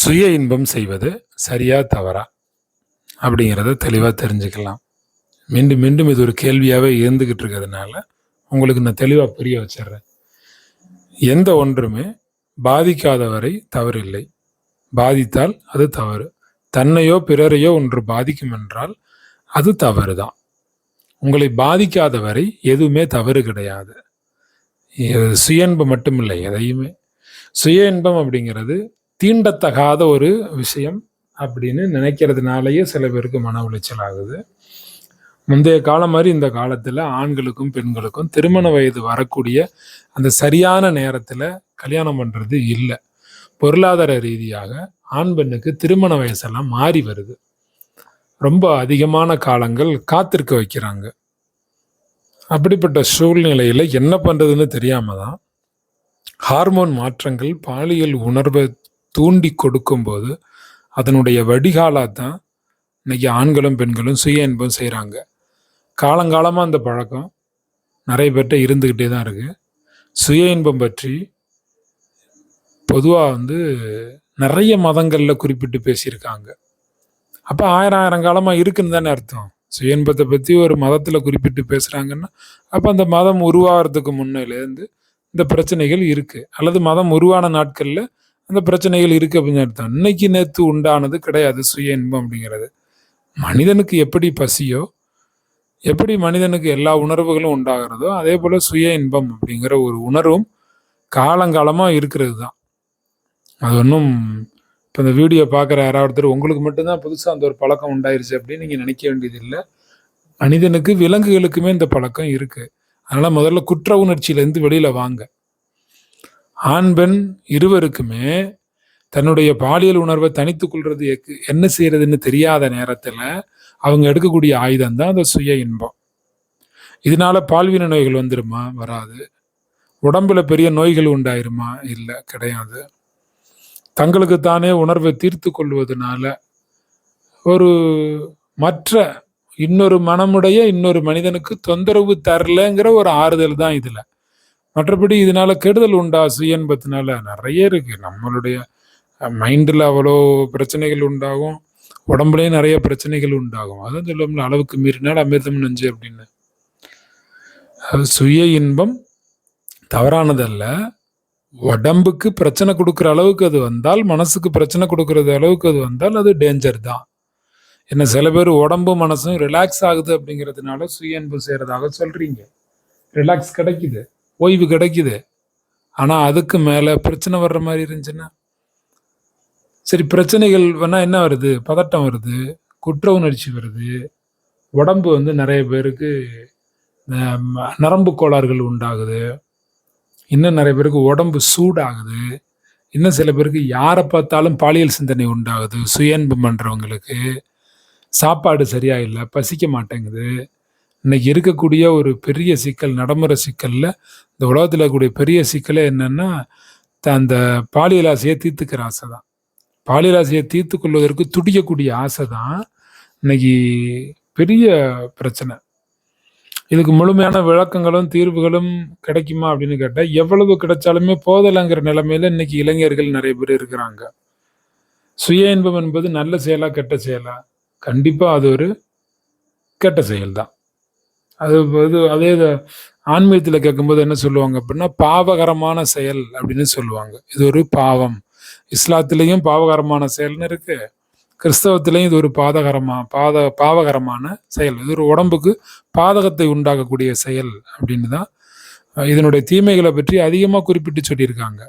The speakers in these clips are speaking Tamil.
சுய இன்பம் செய்வது சரியா தவறா? அப்படிங்கிறத தெளிவாக தெரிஞ்சுக்கலாம். மீண்டும் மீண்டும் இது ஒரு கேள்வியாகவே இருந்துக்கிட்டு இருக்கிறதுனால உங்களுக்கு நான் தெளிவாக புரிய வச்சிடுறேன். எந்த ஒன்றுமே பாதிக்காதவரை தவறில்லை. பாதித்தால் அது தவறு. தன்னையோ பிறரையோ ஒன்று பாதிக்கும் என்றால் அது தவறு தான் உங்களை பாதிக்காதவரை எதுவுமே தவறு கிடையாது. சுய இன்பம் மட்டுமில்லை எதையுமே. சுய இன்பம் அப்படிங்கிறது தீண்டத்தகாத ஒரு விஷயம் அப்படின்னு நினைக்கிறதுனாலயே சில பேருக்கு மன உளைச்சல் ஆகுது. முந்தைய காலம் மாதிரி இந்த காலத்தில் ஆண்களுக்கும் பெண்களுக்கும் திருமண வயது வரக்கூடிய அந்த சரியான நேரத்தில் கல்யாணம் பண்ணுறது இல்லை. பொருளாதார ரீதியாக ஆண் பெண்ணுக்கு திருமண வயசெல்லாம் மாறி வருது. ரொம்ப அதிகமான காலங்கள் காத்திருக்க வைக்கிறாங்க. அப்படிப்பட்ட சூழ்நிலையில் என்ன பண்ணுறதுன்னு தெரியாமல் தான் ஹார்மோன் மாற்றங்கள் பாலியல் உணர்வை தூண்டி கொடுக்கும்போது அதனுடைய வடிகாலாக தான் இன்னைக்கு ஆண்களும் பெண்களும் சுய இன்பம் செய்கிறாங்க காலங்காலமாக அந்த பழக்கம் நிறைய பேர்கிட்ட இருந்துக்கிட்டே தான் இருக்குது சுய இன்பம் பற்றி பொதுவாக வந்து நிறைய மதங்களில் குறிப்பிட்டு பேசியிருக்காங்க. அப்போ ஆயிரம் ஆயிரம் காலமாக இருக்குன்னு தானே அர்த்தம். சுய இன்பத்தை பற்றி ஒரு மதத்தில் குறிப்பிட்டு பேசுகிறாங்கன்னா அப்போ அந்த மதம் உருவாகிறதுக்கு முன்னிலேருந்து இந்த பிரச்சனைகள் இருக்குது அல்லது மதம் உருவான நாட்களில் அந்த பிரச்சனைகள் இருக்குது அப்படின்னு அர்த்தம் இன்னைக்கு நேற்று உண்டானது கிடையாது சுய இன்பம் அப்படிங்கிறது. மனிதனுக்கு எப்படி பசியோ எப்படி மனிதனுக்கு எல்லா உணர்வுகளும் உண்டாகிறதோ அதே போல் சுய இன்பம் அப்படிங்கிற ஒரு உணர்வும் காலங்காலமாக இருக்கிறது தான் அது ஒன்றும் இப்போ இந்த வீடியோ பார்க்குற யாராவது ஒருத்தர் உங்களுக்கு மட்டும்தான் புதுசாக அந்த ஒரு பழக்கம் உண்டாயிருச்சு அப்படின்னு நீங்கள் நினைக்க வேண்டியது இல்லை மனிதனுக்கு விலங்குகளுக்குமே இந்த பழக்கம் இருக்குது அதனால் முதல்ல குற்ற உணர்ச்சியிலேருந்து வெளியில் வாங்க. ஆண் பெண் இருவருக்குமே தன்னுடைய பாலியல் உணர்வை தனித்து கொள்றது என்ன செய்யறதுன்னு தெரியாத நேரத்தில் அவங்க எடுக்கக்கூடிய ஆயுதம் தான் அந்த சுய இன்பம். இதனால பால்வின நோய்கள் வந்துருமா? வராது. உடம்புல பெரிய நோய்கள் உண்டாயிருமா? இல்லை கிடையாது. தங்களுக்கு தானே உணர்வை தீர்த்து கொள்வதனால ஒரு மற்ற இன்னொரு மனமுடைய இன்னொரு மனிதனுக்கு தொந்தரவு தரலங்கிற ஒரு ஆறுதல் தான் இதில். மற்றபடி இதனால கெடுதல் உண்டா சுய இன்பத்தினால நிறைய இருக்கு. நம்மளுடைய மைண்டில் அவ்வளோ பிரச்சனைகள் உண்டாகும். உடம்புலையும் நிறைய பிரச்சனைகள் உண்டாகும். அதான் சொல்லுவோம்ல அளவுக்கு மீறினால் அமிர்தம் நஞ்சு அப்படின்னு. அது சுய இன்பம் தவறானதல்ல. உடம்புக்கு பிரச்சனை கொடுக்குற அளவுக்கு அது வந்தால் மனசுக்கு பிரச்சனை கொடுக்கறது அளவுக்கு அது வந்தால் அது டேஞ்சர் தான். என்ன சில பேர் உடம்பும் மனசும் ரிலாக்ஸ் ஆகுது அப்படிங்கிறதுனால சுய அன்பு செய்கிறதாக சொல்கிறீங்க ரிலாக்ஸ் கிடைக்குது. ஓய்வு கிடைக்குது. ஆனால் அதுக்கு மேலே பிரச்சனை வர்ற மாதிரி இருந்துச்சுன்னா சரி பிரச்சனைகள் வேணால் என்ன வருது? பதட்டம் வருது குற்ற உணர்ச்சி வருது. உடம்பு வந்து நிறைய பேருக்கு நரம்பு கோளாறுகள் உண்டாகுது. இன்னும் நிறைய பேருக்கு உடம்பு சூடாகுது. இன்னும் சில பேருக்கு யாரை பார்த்தாலும் பாலியல் சிந்தனை உண்டாகுது. சுயன்பு பண்ணுறவங்களுக்கு சாப்பாடு சரியாக இல்லை பசிக்க மாட்டேங்குது. இன்னைக்கு இருக்கக்கூடிய ஒரு பெரிய சிக்கல் நடைமுறை சிக்கலில் இந்த உலகத்தில் இருக்கக்கூடிய பெரிய சிக்கலே என்னென்னா த- அந்த பாலியல் ஆசையை தீர்த்துக்கிற ஆசை தான் பாலியல் ஆசையை தீர்த்து கொள்வதற்கு துடிக்கக்கூடிய ஆசை தான் இன்னைக்கு பெரிய பிரச்சனை. இதுக்கு முழுமையான விளக்கங்களும் தீர்வுகளும் கிடைக்குமா அப்படின்னு கேட்டால் எவ்வளவு கிடைச்சாலுமே போதலைங்கிற நிலைமையில இன்னைக்கு இளைஞர்கள் நிறைய பேர் இருக்கிறாங்க. சுய இன்பம் என்பது நல்ல செயலா கெட்ட செயலா? கண்டிப்பாக அது ஒரு கெட்ட செயல் தான் அது இது அதே இது ஆன்மீகத்தில் கேட்கும்போது என்ன சொல்லுவாங்க அப்படின்னா பாவகரமான செயல் அப்படின்னு சொல்லுவாங்க. இது ஒரு பாவம். இஸ்லாத்திலையும் பாவகரமான செயல்னு இருக்கு. கிறிஸ்தவத்திலையும் இது ஒரு பாதகரமா பாத பாவகரமான செயல். இது ஒரு உடம்புக்கு பாதகத்தை உண்டாக்கக்கூடிய செயல் அப்படின்னு தான் இதனுடைய தீமைகளை பற்றி அதிகமாக குறிப்பிட்டு சொல்லியிருக்காங்க.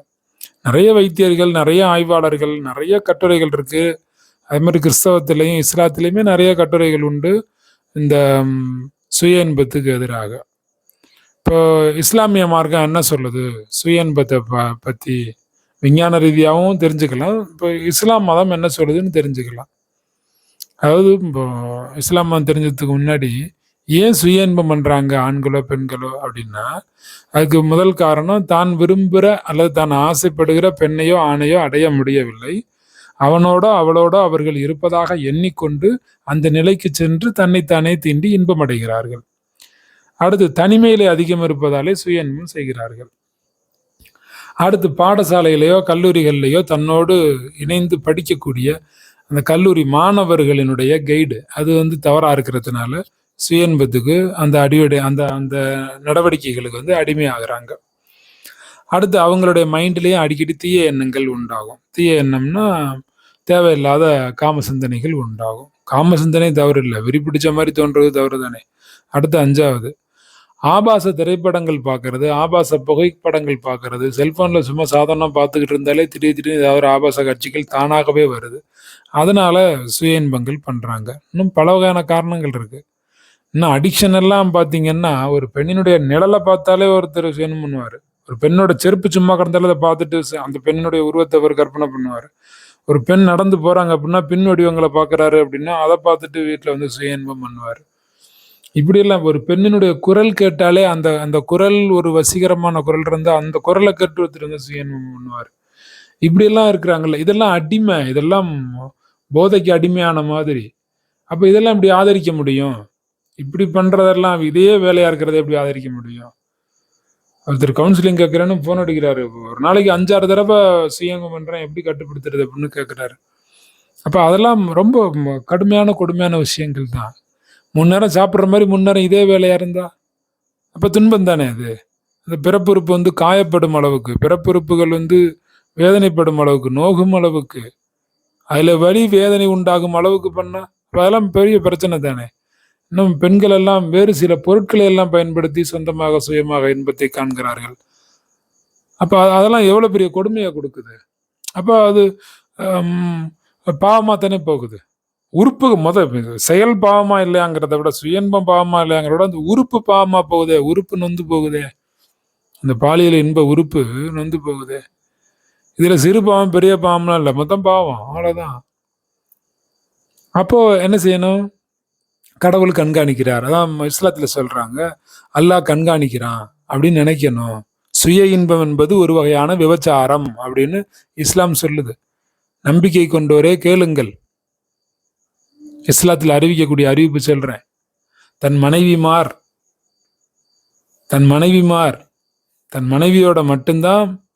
நிறைய வைத்தியர்கள் நிறைய ஆய்வாளர்கள் நிறைய கட்டுரைகள் இருக்கு. அதே மாதிரி கிறிஸ்தவத்திலையும் இஸ்லாத்திலையுமே நிறைய கட்டுரைகள் உண்டு. இந்த சுய இன்பத்துக்கு எதிராக. இப்போ இஸ்லாமிய மார்க்கம் என்ன சொல்லுது? சுய இன்பத்தை ப பற்றி விஞ்ஞான ரீதியாகவும் தெரிஞ்சுக்கலாம். இப்போ இஸ்லாம் மதம் என்ன சொல்லுதுன்னு தெரிஞ்சுக்கலாம். அதாவது இப்போ இஸ்லாம் மதம் தெரிஞ்சதுக்கு முன்னாடி ஏன் சுய இன்பம் பண்ணுறாங்க ஆண்களோ பெண்களோ அப்படின்னா அதுக்கு முதல் காரணம் தான் விரும்புகிற அல்லது தான் ஆசைப்படுகிற பெண்ணையோ ஆணையோ அடைய முடியவில்லை. அவனோடோ அவளோடோ அவர்கள் இருப்பதாக எண்ணிக்கொண்டு அந்த நிலைக்கு சென்று தன்னைத்தானே தீண்டி இன்பம் அடைகிறார்கள் அடுத்து தனிமையிலே அதிகம் இருப்பதாலே சுயன்பம் செய்கிறார்கள். அடுத்து பாடசாலையிலேயோ கல்லூரிகள்லேயோ தன்னோடு இணைந்து படிக்கக்கூடிய அந்த கல்லூரி மாணவர்களினுடைய கைடு அது வந்து தவறாக இருக்கிறதுனால சுயன்பத்துக்கு அந்த அடிவடை அந்த அந்த நடவடிக்கைகளுக்கு வந்து அடிமையாகிறாங்க. அடுத்து அவங்களுடைய மைண்ட்லேயும் அடிக்கடி தீய எண்ணங்கள் உண்டாகும். தீய எண்ணம்னா தேவையில்லாத காம சிந்தனைகள் உண்டாகும். காம சிந்தனை தவறு இல்லை வெறி பிடிச்ச மாதிரி தோன்றது தவறு தானே அடுத்து அஞ்சாவது. ஆபாச திரைப்படங்கள் பார்க்கறது ஆபாச புகைப்படங்கள் பார்க்கறது. செல்போனில் சும்மா சாதாரணமாக பார்த்துக்கிட்டு இருந்தாலே திடீர் திடீர்னு ஏதாவது ஆபாச காட்சிகள் தானாகவே வருது. அதனால சுய இன்பங்கள் பண்ணுறாங்க இன்னும் பல வகையான காரணங்கள் இருக்கு. இன்னும் அடிக்ஷன் எல்லாம் பார்த்தீங்கன்னா ஒரு பெண்ணினுடைய நிழலை பார்த்தாலே ஒருத்தர் சுயம் பண்ணுவார். ஒரு பெண்ணோட செருப்பு சும்மா கிடந்தாலும் அதை பார்த்துட்டு அந்த பெண்ணினுடைய உருவத்தை அவர் கற்பனை பண்ணுவார். ஒரு பெண் நடந்து போறாங்க அப்படின்னா பின் வடிவங்களை பார்க்குறாரு அப்படின்னா அதை பார்த்துட்டு வீட்டில் வந்து சுய இன்பம் பண்ணுவார். இப்படியெல்லாம் ஒரு பெண்ணினுடைய குரல் கேட்டாலே அந்த அந்த குரல் ஒரு வசீகரமான குரல் இருந்தால் அந்த குரலை கேட்டு ஒருத்தர் வந்து சுய இன்பம் பண்ணுவார். இப்படியெல்லாம் இருக்கிறாங்கல்ல இதெல்லாம் அடிமை இதெல்லாம் போதைக்கு அடிமையான மாதிரி. அப்போ இதெல்லாம் இப்படி ஆதரிக்க முடியும்? இப்படி பண்ணுறதெல்லாம் இதே வேலையாக இருக்கிறத எப்படி ஆதரிக்க முடியும்? ஒருத்தர் கவுன்சிலிங் கேட்குறேன்னு போன் அடிக்கிறாரு. ஒரு நாளைக்கு அஞ்சாறு தடவை சுயங்கம் பண்றேன் எப்படி கட்டுப்படுத்துறது அப்படின்னு கேட்கிறாரு அப்ப அதெல்லாம் ரொம்ப கடுமையான கொடுமையான விஷயங்கள் தான். முன்னேரம் சாப்பிட்ற மாதிரி முன்னேரம் இதே வேலையா இருந்தா? அப்ப துன்பம் தானே அது? அந்த பிறப்புறுப்பு வந்து காயப்படும் அளவுக்கு பிறப்புறுப்புகள் வந்து வேதனைப்படும் அளவுக்கு நோகும் அளவுக்கு. அதுல வலி வேதனை உண்டாகும் அளவுக்கு பண்ணா அதெல்லாம் பெரிய பிரச்சனை தானே? இன்னும் பெண்கள் எல்லாம் வேறு சில பொருட்களை எல்லாம் பயன்படுத்தி சொந்தமாக சுயமாக இன்பத்தை காண்கிறார்கள். அப்போ அதெல்லாம் எவ்வளோ பெரிய கொடுமையை கொடுக்குது? அப்போ அது பாவமாக தானே போகுது? உறுப்பு மொத செயல் பாவமா இல்லையாங்கிறத விட சுயன்பம் பாவமா இல்லையாங்கிறத விட அந்த உறுப்பு பாவமா போகுதே உறுப்பு நொந்து போகுதே. அந்த பாலியல் இன்ப உறுப்பு நொந்து போகுதே. இதுல சிறு பாவம் பெரிய பாவம்லாம் இல்லை மொத்தம் பாவம் அவ்வளோதான் அப்போ என்ன செய்யணும்? கடவுள் கண்காணிக்கிறார். அதான் இஸ்லாத்துல சொல்றாங்க அல்லாஹ் கண்காணிக்கிறான் அப்படின்னு நினைக்கணும். சுய இன்பம் என்பது ஒரு வகையான விபச்சாரம் அப்படின்னு இஸ்லாம் சொல்லுது. நம்பிக்கை கொண்டோரே கேளுங்கள். இஸ்லாத்தில் அறிவிக்கக்கூடிய அறிவிப்பு சொல்றேன். தன் மனைவிமார் தன் மனைவிமார் தன் மனைவியோட மட்டும்தான்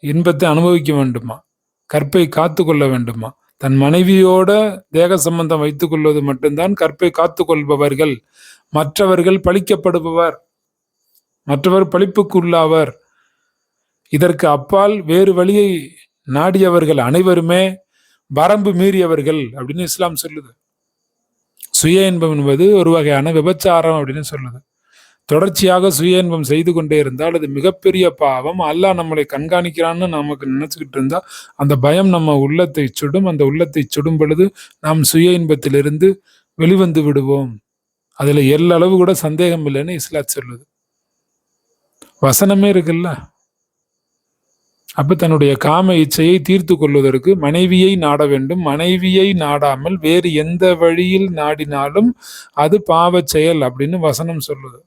இன்பத்தை அனுபவிக்க வேண்டுமா? கற்பை காத்து கொள்ள வேண்டுமா? தன் மனைவியோட தேக சம்பந்தம் வைத்துக் கொள்வது மட்டும்தான் கற்பை காத்து கொள்பவர்கள். மற்றவர்கள் பழிக்கப்படுபவர். மற்றவர் பழிப்புக்குள்ளாவர். இதற்கு அப்பால் வேறு வழியை நாடியவர்கள் அனைவருமே வரம்பு மீறியவர்கள் அப்படின்னு இஸ்லாம் சொல்லுது. சுய இன்பம் என்பது ஒரு வகையான விபச்சாரம் அப்படின்னு சொல்லுது. தொடர்ச்சியாக சுய இன்பம் செய்து கொண்டே இருந்தால் அது மிகப்பெரிய பாவம். அல்லாஹ் நம்மளை கண்காணிக்கிறான்னு நமக்கு நினச்சிக்கிட்டு இருந்தால் அந்த பயம் நம்ம உள்ளத்தை சுடும். அந்த உள்ளத்தை சுடும் பொழுது நாம் சுய இன்பத்திலிருந்து வெளிவந்து விடுவோம். அதில் எல்லளவு கூட சந்தேகம் இல்லைன்னு இஸ்லாத் சொல்லுது. வசனமே இருக்குல்ல? அப்ப தன்னுடைய காம இச்சையை தீர்த்து கொள்வதற்கு மனைவியை நாட வேண்டும். மனைவியை நாடாமல் வேறு எந்த வழியில் நாடினாலும் அது பாவச் செயல் அப்படின்னு வசனம் சொல்லுது.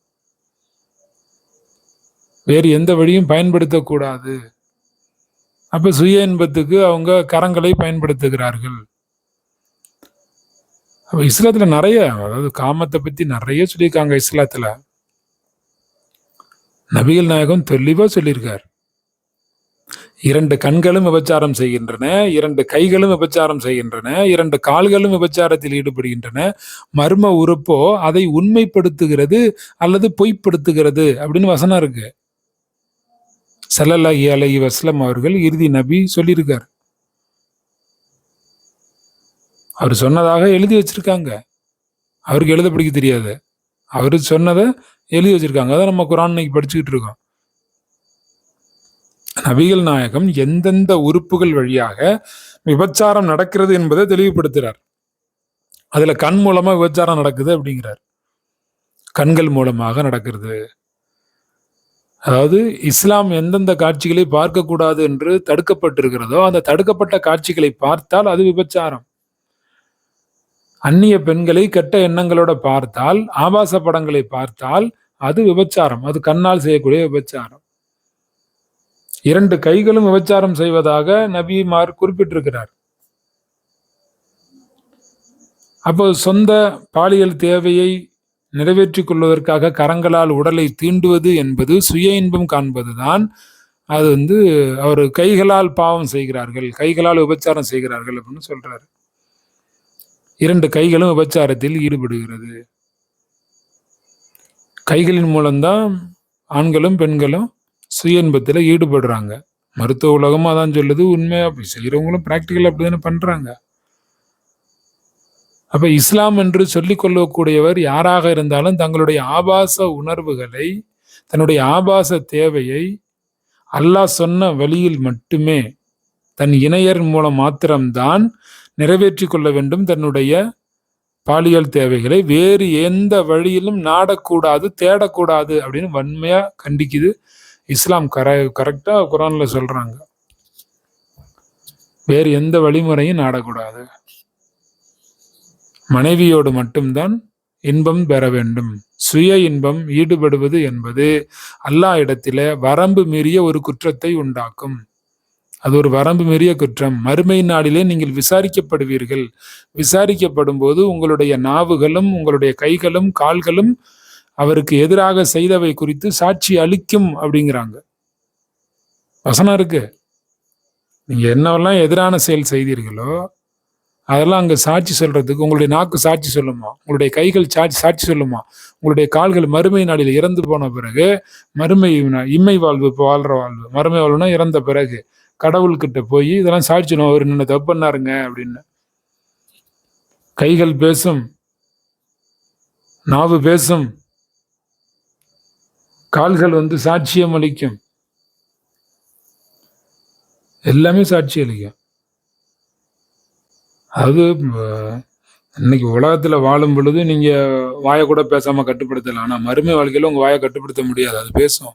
வேறு எந்த வழியும் பயன்படுத்தக்கூடாது. அப்போ சுய இன்பத்துக்கு அவங்க கரங்களை பயன்படுத்துகிறார்கள். அப்போ இஸ்லாத்தில் நிறைய அதாவது காமத்தை பற்றி நிறைய சொல்லியிருக்காங்க இஸ்லாத்தில். நபிகள் நாயகம் தெளிவாக சொல்லியிருக்கார். இரண்டு கண்களும் விபச்சாரம் செய்கின்றன இரண்டு கைகளும் விபச்சாரம் செய்கின்றன இரண்டு கால்களும் விபச்சாரத்தில் ஈடுபடுகின்றன. மர்ம உறுப்போ அதை உண்மைப்படுத்துகிறது அல்லது பொய்ப்படுத்துகிறது அப்படின்னு வசனம் இருக்குது சல்லல்லாஹி அலஹி வஸ்லம் அவர்கள் இறுதி நபி சொல்லியிருக்கார். அவர் சொன்னதாக எழுதி வச்சிருக்காங்க. அவருக்கு எழுத படிக்க தெரியாது. அவர் சொன்னதை எழுதி வச்சிருக்காங்க. அதை நம்ம குரான் இன்னைக்கு படிச்சுக்கிட்டு இருக்கோம். நபிகள் நாயகம் எந்தெந்த உறுப்புகள் வழியாக விபச்சாரம் நடக்கிறது என்பதை தெளிவுபடுத்துகிறார் அதில் கண் மூலமாக விபச்சாரம் நடக்குது அப்படிங்கிறார். கண்கள் மூலமாக நடக்கிறது. அதாவது இஸ்லாம் எந்தெந்த காட்சிகளை பார்க்கக்கூடாது என்று தடுக்கப்பட்டிருக்கிறதோ அந்த தடுக்கப்பட்ட காட்சிகளை பார்த்தால் அது விபச்சாரம். அந்நிய பெண்களை கெட்ட எண்ணங்களோட பார்த்தால் ஆபாச படங்களை பார்த்தால் அது விபச்சாரம். அது கண்ணால் செய்யக்கூடிய விபச்சாரம். இரண்டு கைகளும் விபச்சாரம் செய்வதாக நபிமார் குறிப்பிட்டிருக்கிறார். அப்போ சொந்த பாலியல் தேவையை நிறைவேற்றிக் கொள்வதற்காக கரங்களால் உடலை தீண்டுவது என்பது சுய இன்பம் காண்பதுதான். அது வந்து அவர் கைகளால் பாவம் செய்கிறார்கள் கைகளால் உபச்சாரம் செய்கிறார்கள் அப்படின்னு சொல்றாரு. இரண்டு கைகளும் உபச்சாரத்தில் ஈடுபடுகிறது. கைகளின் மூலம்தான் ஆண்களும் பெண்களும் சுய இன்பத்தில் ஈடுபடுறாங்க. மருத்துவ உலகமாக அதான் சொல்லுது உண்மையாக அப்படி செய்கிறவங்களும் ப்ராக்டிக்கல் அப்படிதானே பண்ணுறாங்க அப்ப இஸ்லாம் என்று சொல்லிக் கொள்ளக்கூடியவர் யாராக இருந்தாலும் தங்களுடைய ஆபாச உணர்வுகளை தன்னுடைய ஆபாச தேவையை அல்லாஹ் சொன்ன வழியில் மட்டுமே தன் இணையர் மூலம் மாத்திரம்தான் நிறைவேற்றிக் கொள்ள வேண்டும். தன்னுடைய பாலியல் தேவைகளை வேறு எந்த வழியிலும் நாடக்கூடாது தேடக்கூடாது அப்படின்னு வன்மையா கண்டிக்குது. இஸ்லாம் கர கரெக்டா குரான்ல சொல்றாங்க. வேறு எந்த வழிமுறையும் நாடக்கூடாது. மனைவியோடு மட்டும்தான் இன்பம் பெற வேண்டும். சுய இன்பம் ஈடுபடுவது என்பது அல்லாஹ் இடத்தில வரம்பு மீறிய ஒரு குற்றத்தை உண்டாக்கும். அது ஒரு வரம்பு மீறிய குற்றம். மறுமை நாளிலே நீங்கள் விசாரிக்கப்படுவீர்கள். விசாரிக்கப்படும் போது உங்களுடைய நாவுகளும் உங்களுடைய கைகளும் கால்களும் அவருக்கு எதிராக செய்தவை குறித்து சாட்சி அளிக்கும் அப்படிங்கிறாங்க. வசனம் இருக்கு. நீங்க என்னவெல்லாம் எதிரான செயல் செய்தீர்களோ அதெல்லாம் அங்கே சாட்சி சொல்கிறதுக்கு உங்களுடைய நாக்கு சாட்சி சொல்லுமா? உங்களுடைய கைகள் சாட்சி சாட்சி சொல்லுமா? உங்களுடைய கால்கள் மறுமை நாளில் இறந்து போன பிறகு மறுமை இம்மை வாழ்வு இப்போ வாழ்கிற வாழ்வு மறுமை வாழ்வுனா இறந்த பிறகு கடவுள்கிட்ட போய் இதெல்லாம் சாட்சி அவர் நின்று தப்பு பண்ணாருங்க அப்படின்னு. கைகள் பேசும் நாவு பேசும் கால்கள் வந்து சாட்சியம் அளிக்கும். எல்லாமே சாட்சி அளிக்கும். அது இன்னைக்கு உலகத்தில் வாழும் பொழுது நீங்கள் வாயை கூட பேசாமல் கட்டுப்படுத்தலாம். ஆனால் மறுமை வாழ்க்கையில் உங்கள் வாயை கட்டுப்படுத்த முடியாது. அது பேசும்.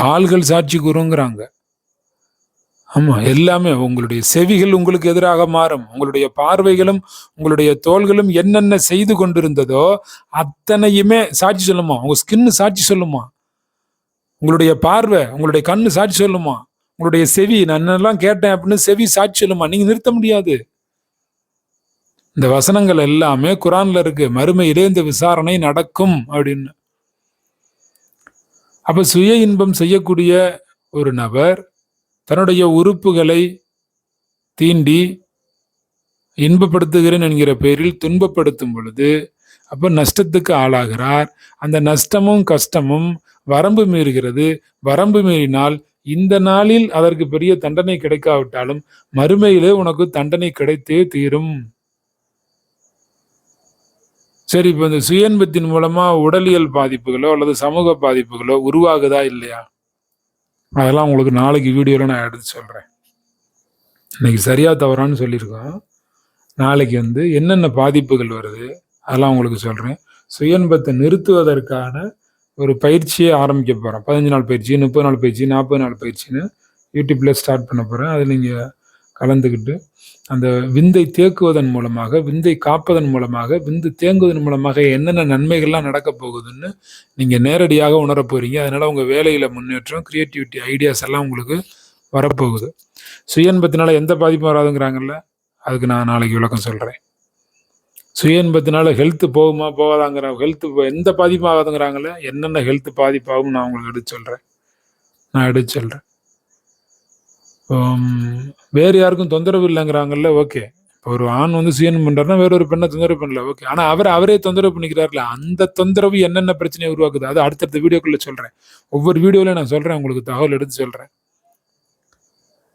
கால்கள் சாட்சி கூறுங்கிறாங்க ஆமாம் எல்லாமே உங்களுடைய செவிகள் உங்களுக்கு எதிராக மாறும். உங்களுடைய பார்வைகளும் உங்களுடைய தோள்களும் என்னென்ன செய்து கொண்டிருந்ததோ அத்தனையுமே சாட்சி சொல்லுமா? உங்கள் ஸ்கின்னு சாட்சி சொல்லுமா? உங்களுடைய பார்வை உங்களுடைய கண்ணு சாட்சி சொல்லுமா? உங்களுடைய செவி நான் என்னெல்லாம் கேட்டேன் அப்படின்னு செவி சாட்சி சொல்லுமா? நீங்கள் நிறுத்த முடியாது. இந்த வசனங்கள் எல்லாமே குரான்ல இருக்கு. மறுமையிலே இந்த விசாரணை நடக்கும் அப்படின்னு. அப்ப சுய இன்பம் செய்யக்கூடிய ஒரு நபர் தன்னுடைய உறுப்புகளை தீண்டி இன்பப்படுத்துகிறேன் என்கிற பெயரில் துன்பப்படுத்தும் பொழுது அப்ப நஷ்டத்துக்கு ஆளாகிறார். அந்த நஷ்டமும் கஷ்டமும் வரம்பு மீறுகிறது. வரம்பு மீறினால் இந்த நாளில் அதற்கு பெரிய தண்டனை கிடைக்காவிட்டாலும் மறுமையிலே உனக்கு தண்டனை கிடைத்தே தீரும். சரி இப்போ இந்த சுயன்பத்தின் மூலமா உடலியல் பாதிப்புகளோ அல்லது சமூக பாதிப்புகளோ உருவாகுதா இல்லையா? அதெல்லாம் உங்களுக்கு நாளைக்கு வீடியோவில் நான் எடுத்து சொல்கிறேன் இன்னைக்கு சரியாக தவறான்னு சொல்லியிருக்கோம். நாளைக்கு வந்து என்னென்ன பாதிப்புகள் வருது அதெல்லாம் உங்களுக்கு சொல்கிறேன் சுயன்பத்தை நிறுத்துவதற்கான ஒரு பயிற்சியை ஆரம்பிக்க போகிறோம் பதினஞ்சு நாள் பயிற்சி முப்பது நாள் பயிற்சி நாற்பது நாள் பயிற்சின்னு யூடியூப்பில் ஸ்டார்ட் பண்ண போகிறேன் அது நீங்கள் கலந்துக்கிட்டு அந்த விந்தை தேக்குவதன் மூலமாக விந்தை காப்பதன் மூலமாக விந்து தேங்குவதன் மூலமாக என்னென்ன நன்மைகள்லாம் நடக்க போகுதுன்னு நீங்கள் நேரடியாக உணரப் போகிறீங்க அதனால் உங்கள் வேலையில் முன்னேற்றம் க்ரியேட்டிவிட்டி ஐடியாஸ் எல்லாம் உங்களுக்கு வரப்போகுது. சுயன்பத்தினால் எந்த பாதிப்பும் வராதுங்கிறாங்கல்ல அதுக்கு நான் நாளைக்கு விளக்கம் சொல்கிறேன் சுயன்பத்தினால ஹெல்த்து போகுமா போகாதாங்கிற ஹெல்த்து எந்த பாதிப்பும் ஆகாதுங்கிறாங்கல்ல என்னென்ன ஹெல்த் பாதிப்பாகும் நான் உங்களுக்கு எடுத்து சொல்கிறேன் நான் எடுத்து சொல்கிறேன் வேறு யாருக்கும் தொந்தரவு இல்லைங்கிறாங்கல்ல ஓகே இப்போ ஒரு ஆண் வந்து சுயனம் பண்றாருன்னா வேற ஒரு பெண்ணை தொந்தரவு பண்ணல ஓகே ஆனா அவர் அவரே தொந்தரவு பண்ணிக்கிறாருல அந்த தொந்தரவு என்னென்ன பிரச்சனையை உருவாக்குது? அது அடுத்தடுத்த வீடியோக்குள்ள சொல்றேன். ஒவ்வொரு வீடியோல நான் சொல்றேன் உங்களுக்கு தகவல் எடுத்து சொல்றேன்.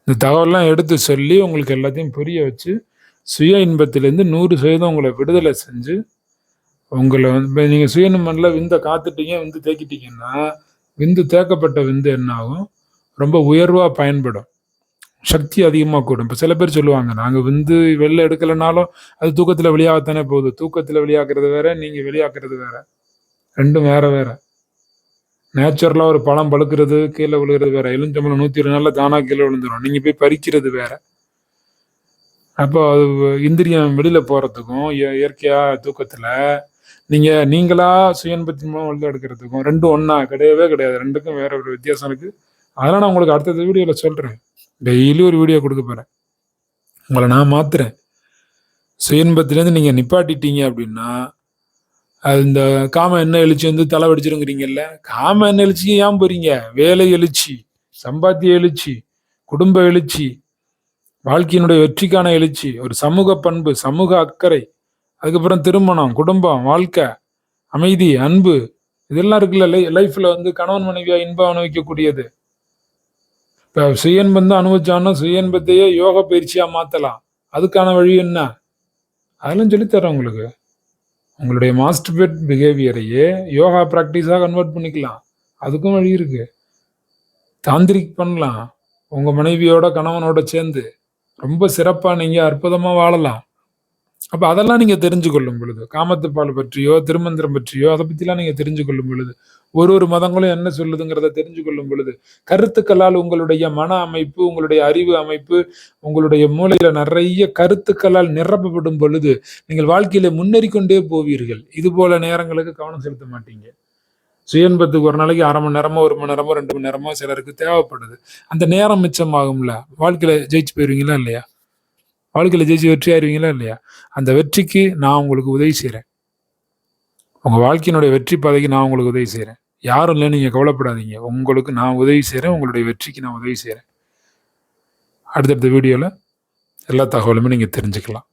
இந்த தகவல்லாம் எடுத்து சொல்லி உங்களுக்கு எல்லாத்தையும் புரிய வச்சு சுய இன்பத்திலேருந்து நூறு சதவீதம் உங்களை விடுதலை செஞ்சு உங்களை வந்து இப்போ நீங்கள் பண்ணல விந்தை காத்துட்டீங்க விந்து தேக்கிட்டீங்கன்னா விந்து தேக்கப்பட்ட விந்து என்ன ஆகும்? ரொம்ப உயர்வாக பயன்படும். சக்தி அதிகமாக கூடும். இப்போ சில பேர் சொல்லுவாங்க நாங்கள் வந்து வெளில எடுக்கலைனாலும் அது தூக்கத்தில் வெளியாகத்தானே போகுது. தூக்கத்தில் வெளியாக்குறது வேற நீங்கள் வெளியாக்குறது வேற. ரெண்டும் வேற வேற. நேச்சுரலாக ஒரு பழம் பழுக்கிறது கீழே விழுகிறது வேற. எலுஞ்சம்பளம் நூற்றி இருபது நாளில் தானாக கீழே விழுந்துடும் நீங்கள் போய் பறிக்கிறது வேற. அப்போ அது இந்திரியம் வெளியில் போகிறதுக்கும் இய- தூக்கத்தில் நீங்கள் நீங்களாக சுயன்பத்தின் மூலம் வெளில எடுக்கிறதுக்கும் ரெண்டும் ஒன்றா கிடையவே கிடையாது. ரெண்டுக்கும் வேற ஒரு வித்தியாசம் இருக்குது அதெல்லாம் நான் உங்களுக்கு அடுத்த வீடியோவில் சொல்கிறேன் டெய்லி ஒரு வீடியோ கொடுக்க போறேன். உங்களை நான் மாத்துறேன். சுயன்பத்திலேருந்து நீங்கள் நிப்பாட்டிட்டீங்க அப்படின்னா அது இந்த காம எண்ணெய் எழுச்சி வந்து தலை வடிச்சிருங்கிறீங்கல்ல காம எண்ணெய் எழுச்சிக்கு ஏன் போறீங்க? வேலை எழுச்சி சம்பாத்திய எழுச்சி குடும்ப எழுச்சி வாழ்க்கையினுடைய வெற்றிக்கான எழுச்சி ஒரு சமூக பண்பு சமூக அக்கறை அதுக்கப்புறம் திருமணம் குடும்பம் வாழ்க்கை அமைதி அன்பு இதெல்லாம் இருக்குல்ல லை வந்து கணவன் மனைவியாக இன்பம் அனுபவிக்கக்கூடியது. இப்போ சுயன்பம் தான் அனுபவிச்சான்னா சுயன்பத்தையே யோக பயிற்சியாக மாற்றலாம் அதுக்கான வழி என்ன? அதெல்லாம் சொல்லித்தரேன் உங்களுக்கு. உங்களுடைய மாஸ்டர் பெட் பிஹேவியரையே யோகா ப்ராக்டிஸாக கன்வெர்ட் பண்ணிக்கலாம். அதுக்கும் வழி இருக்குது தாந்திரிக் பண்ணலாம். உங்கள் மனைவியோட கணவனோட சேர்ந்து ரொம்ப சிறப்பாக நீங்கள் அற்புதமாக வாழலாம். அப்ப அதெல்லாம் நீங்க தெரிஞ்சு கொள்ளும் பொழுது காமத்துப்பால் பற்றியோ திருமந்திரம் பற்றியோ அதை பத்திலாம் நீங்க தெரிஞ்சு கொள்ளும் பொழுது ஒரு ஒரு மதங்களும் என்ன சொல்லுதுங்கிறத தெரிஞ்சு கொள்ளும் பொழுது கருத்துக்களால் உங்களுடைய மன அமைப்பு உங்களுடைய அறிவு அமைப்பு உங்களுடைய மூளையில நிறைய கருத்துக்களால் நிரப்பப்படும் பொழுது நீங்கள் வாழ்க்கையில முன்னேறி கொண்டே போவீர்கள். இது போல நேரங்களுக்கு கவனம் செலுத்த மாட்டீங்க. சுயன்பத்துக்கு ஒரு நாளைக்கு அரை மணி நேரமோ ஒரு மணி நேரமோ ரெண்டு மணி நேரமோ சிலருக்கு தேவைப்படுது. அந்த நேரம் மிச்சமாகும்ல. வாழ்க்கையில ஜெயிச்சு போயிருவீங்களா இல்லையா? வாழ்க்கையில் ஜெயிச்சு வெற்றி ஆயிடுவீங்களா இல்லையா? அந்த வெற்றிக்கு நான் உங்களுக்கு உதவி செய்கிறேன் உங்கள் வாழ்க்கையினுடைய வெற்றி பாதைக்கு நான் உங்களுக்கு உதவி செய்கிறேன் யாரும் இல்லை நீங்கள் கவலைப்படாதீங்க. உங்களுக்கு நான் உதவி செய்கிறேன் உங்களுடைய வெற்றிக்கு நான் உதவி செய்கிறேன் அடுத்தடுத்த வீடியோவில் எல்லா தகவலுமே நீங்கள் தெரிஞ்சுக்கலாம்.